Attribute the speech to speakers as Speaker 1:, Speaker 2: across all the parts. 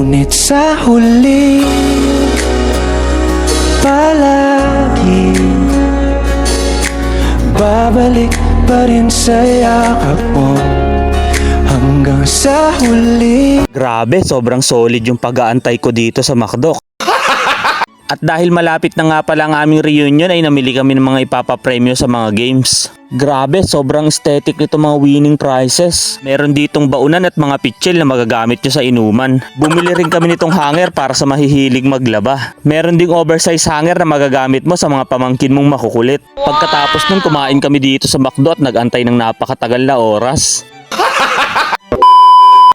Speaker 1: Ngunit sa huli Palagi Babalik pa rin sa yakap mo Hanggang sa huli
Speaker 2: Grabe, sobrang solid yung pag-aantay ko dito sa McDo. At dahil malapit na nga pala ang aming reunion ay namili kami ng mga ipapapremyo sa mga games. Grabe, sobrang aesthetic nito mga winning prizes. Meron ditong baunan at mga pitchel na magagamit nyo sa inuman. Bumili rin kami nitong hanger para sa mahihilig maglaba. Meron ding oversize hanger na magagamit mo sa mga pamangkin mong makukulit. Pagkatapos nun kumain kami dito sa McDo at nagantay ng napakatagal na oras.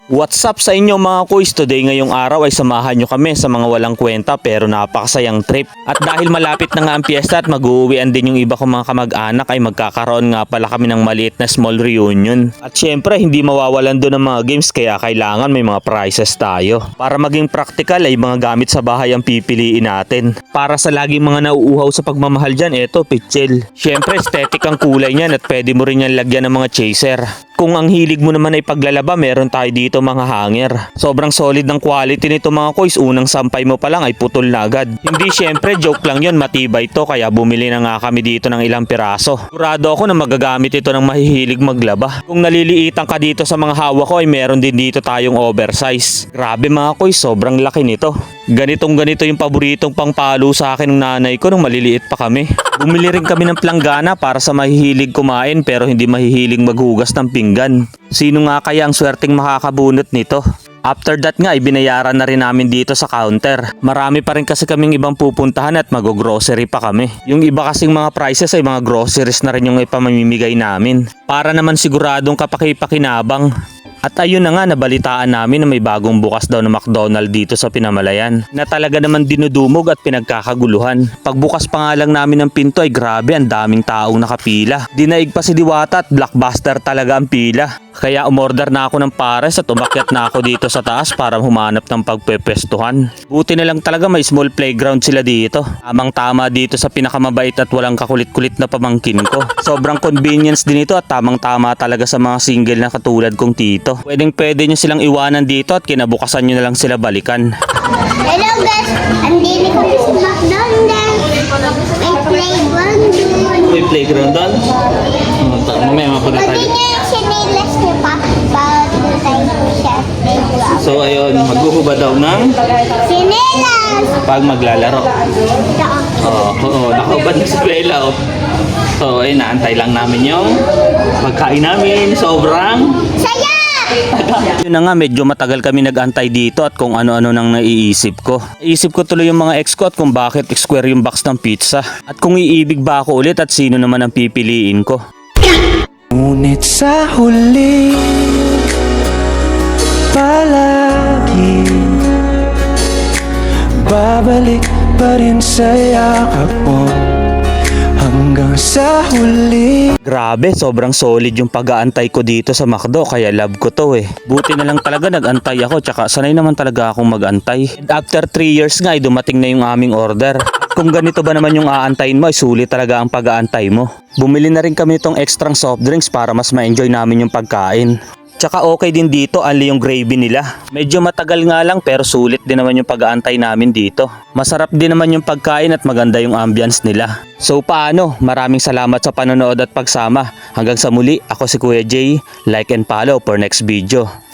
Speaker 2: What's up sa inyo mga kuys? Today ngayong araw ay samahan nyo kami sa mga walang kwenta pero napakasayang trip. At dahil malapit na nga ang piyesta at mag-uuwian din yung iba kong mga kamag-anak ay magkakaroon nga pala kami ng maliit na small reunion. At syempre hindi mawawalan doon ng mga games kaya kailangan may mga prizes tayo. Para maging practical ay mga gamit sa bahay ang pipiliin natin. Para sa laging mga nauuhaw sa pagmamahal dyan, eto pitchel. Syempre aesthetic ang kulay niyan at pwede mo rin yan lagyan ng mga chaser. Kung ang hilig mo naman ay paglalaba, meron tayo dito mga hanger. Sobrang solid ng quality nito mga koys, unang sampay mo pa lang ay putol na agad. Hindi syempre, joke lang yon matibay to kaya bumili na nga kami dito ng ilang piraso. Sigurado ako na magagamit ito ng mahihilig maglaba. Kung naliliitan ka dito sa mga hawak ko ay meron din dito tayong oversize. Grabe mga koys, sobrang laki nito. Ganitong ganito yung paboritong pangpalo sa akin ng nanay ko nung maliliit pa kami. Bumili rin kami ng planggana para sa mahihilig kumain pero hindi mahihilig maghugas ng pinggan. Sino nga kaya ang swerteng makakabunot nito? After that nga, ibinayaran na rin namin dito sa counter. Marami pa rin kasi kaming ibang pupuntahan at mag-grocery pa kami. Yung iba kasing mga prices ay mga groceries na rin yung ipamamimigay namin. Para naman siguradong kapakipakinabang. At ayun na nga, nabalitaan namin na may bagong bukas daw na McDonald dito sa Pinamalayan na talaga naman dinudumog at pinagkakaguluhan. Pagbukas pa nga lang namin ng pinto ay grabe ang daming taong nakapila. Dinaig pa si Diwata at blockbuster talaga ang pila. Kaya umorder na ako ng pares at umakyat na ako dito sa taas para humanap ng pagpepestuhan. Buti na lang talaga may small playground sila dito. Tamang tama dito sa pinakamabait at walang kakulit-kulit na pamangkin ko. Sobrang convenience din ito at tamang tama talaga sa mga single na katulad kong tito. Pwedeng pwede nyo silang iwanan dito at kinabukasan nyo na lang sila balikan.
Speaker 3: Hello guys! Andini kami sa McDonald's. May playground doon.
Speaker 2: May playground doon? Mamaya mapunta
Speaker 3: Pwede
Speaker 2: So ayun, maghuhubad daw ng
Speaker 3: Sinilas!
Speaker 2: pag maglalaro. Oo, oo, nakahubad na sa kwela. Oh. So ayun, naantay lang namin yung pagkain namin. Sobrang
Speaker 3: Saya!
Speaker 2: Yun na nga, medyo matagal kami nag-antay dito at kung ano-ano nang naiisip ko. Naisip ko tuloy yung mga ex ko at kung bakit square yung box ng pizza. At kung iibig ba ako ulit at sino naman ang pipiliin ko.
Speaker 1: Ngunit sa huli Palagi Babalik pa rin sa yakap Hanggang sa huli
Speaker 2: Grabe, sobrang solid yung pag-aantay ko dito sa McDo kaya love ko to eh. Buti na lang talaga nag-antay ako tsaka sanay naman talaga akong mag-antay. And after 3 years nga ay dumating na yung aming order. Kung ganito ba naman yung aantayin mo ay sulit talaga ang pag-aantay mo. Bumili na rin kami itong extra soft drinks para mas ma-enjoy namin yung pagkain. Tsaka okay din dito, ali yung gravy nila. Medyo matagal nga lang pero sulit din naman yung pag-aantay namin dito. Masarap din naman yung pagkain at maganda yung ambience nila. So paano? Maraming salamat sa panonood at pagsama. Hanggang sa muli, ako si Kuya Jay. Like and follow for next video.